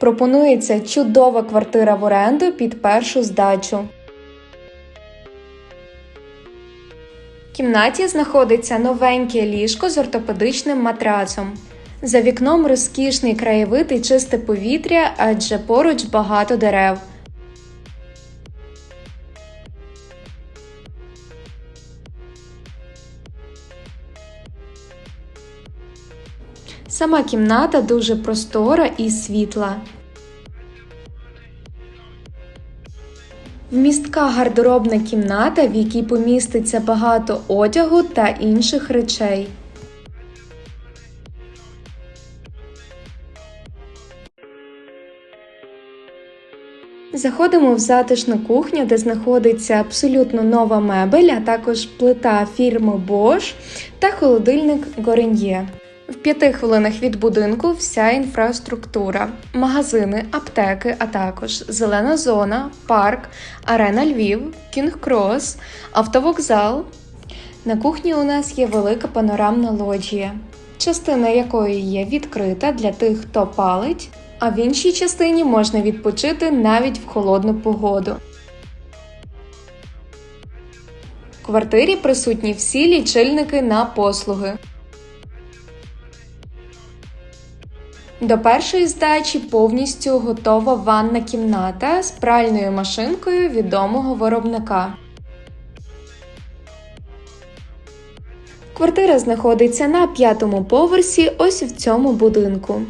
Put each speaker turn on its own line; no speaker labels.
Пропонується чудова квартира в оренду під першу здачу. В кімнаті знаходиться новеньке ліжко з ортопедичним матрацом. За вікном розкішний краєвид і чисте повітря, адже поруч багато дерев. Сама кімната дуже простора і світла. Вмістка гардеробна кімната, в якій поміститься багато одягу та інших речей. Заходимо в затишну кухню, де знаходиться абсолютно нова мебель, а також плита фірми Bosch та холодильник Горен'є. В п'яти хвилинах від будинку вся інфраструктура, магазини, аптеки, а також зелена зона, парк, арена Львів, Кінг-Крос, автовокзал. На кухні у нас є велика панорамна лоджія, частина якої є відкрита для тих, хто палить, а в іншій частині можна відпочити навіть в холодну погоду. В квартирі присутні всі лічильники на послуги. До першої здачі повністю готова ванна кімната з пральною машинкою відомого виробника. Квартира знаходиться на п'ятому поверсі ось в цьому будинку.